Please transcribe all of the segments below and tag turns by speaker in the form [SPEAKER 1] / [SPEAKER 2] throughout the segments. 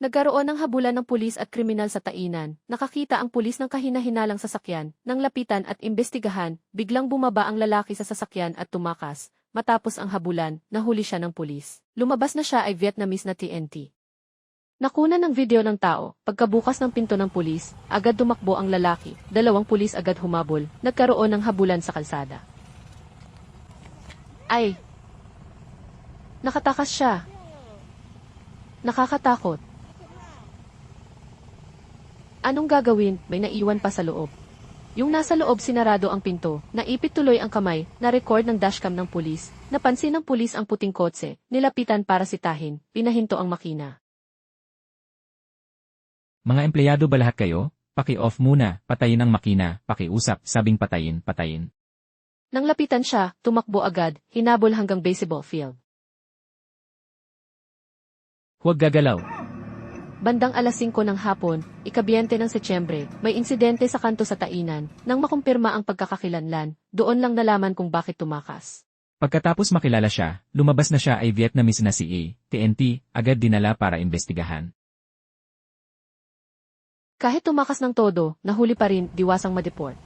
[SPEAKER 1] Nagkaroon ng habulan ng pulis at kriminal sa Tainan. Nakakita ang pulis ng kahina-hinalang sasakyan. Nang lapitan at imbestigahan, biglang bumaba ang lalaki sa sasakyan at tumakas. Matapos ang habulan, nahuli siya ng pulis. Lumabas na siya ay Vietnamese na TNT. Nakuna ng video ng tao, pagkabukas ng pinto ng pulis, agad tumakbo ang lalaki, dalawang pulis agad humabol, nagkaroon ng habulan sa kalsada. Ay! Nakatakas siya. Nakakatakot. Anong gagawin? May naiwan pa sa loob. Yung nasa loob sinarado ang pinto, naipit tuloy ang kamay, na-record ng dashcam ng pulis, napansin ng pulis ang puting kotse, nilapitan para sitahin, pinahinto ang makina.
[SPEAKER 2] Mga empleyado ba lahat kayo? Paki-off muna, patayin ang makina, pakiusap, sabing patayin, patayin.
[SPEAKER 1] Nang lapitan siya, tumakbo agad, hinabol hanggang baseball field.
[SPEAKER 2] Huwag gagalaw.
[SPEAKER 1] Bandang alas 5 ng hapon, ikabyente ng Setyembre, may insidente sa kanto sa Tainan. Nang makumpirma ang pagkakakilanlan, doon lang nalaman kung bakit tumakas.
[SPEAKER 2] Pagkatapos makilala siya, lumabas na siya ay Vietnamese na si A, TNT, agad dinala para imbestigahan.
[SPEAKER 1] Kahit tumakas ng todo, nahuli pa rin, diwasang madeport.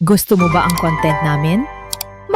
[SPEAKER 3] Gusto mo ba ang content namin?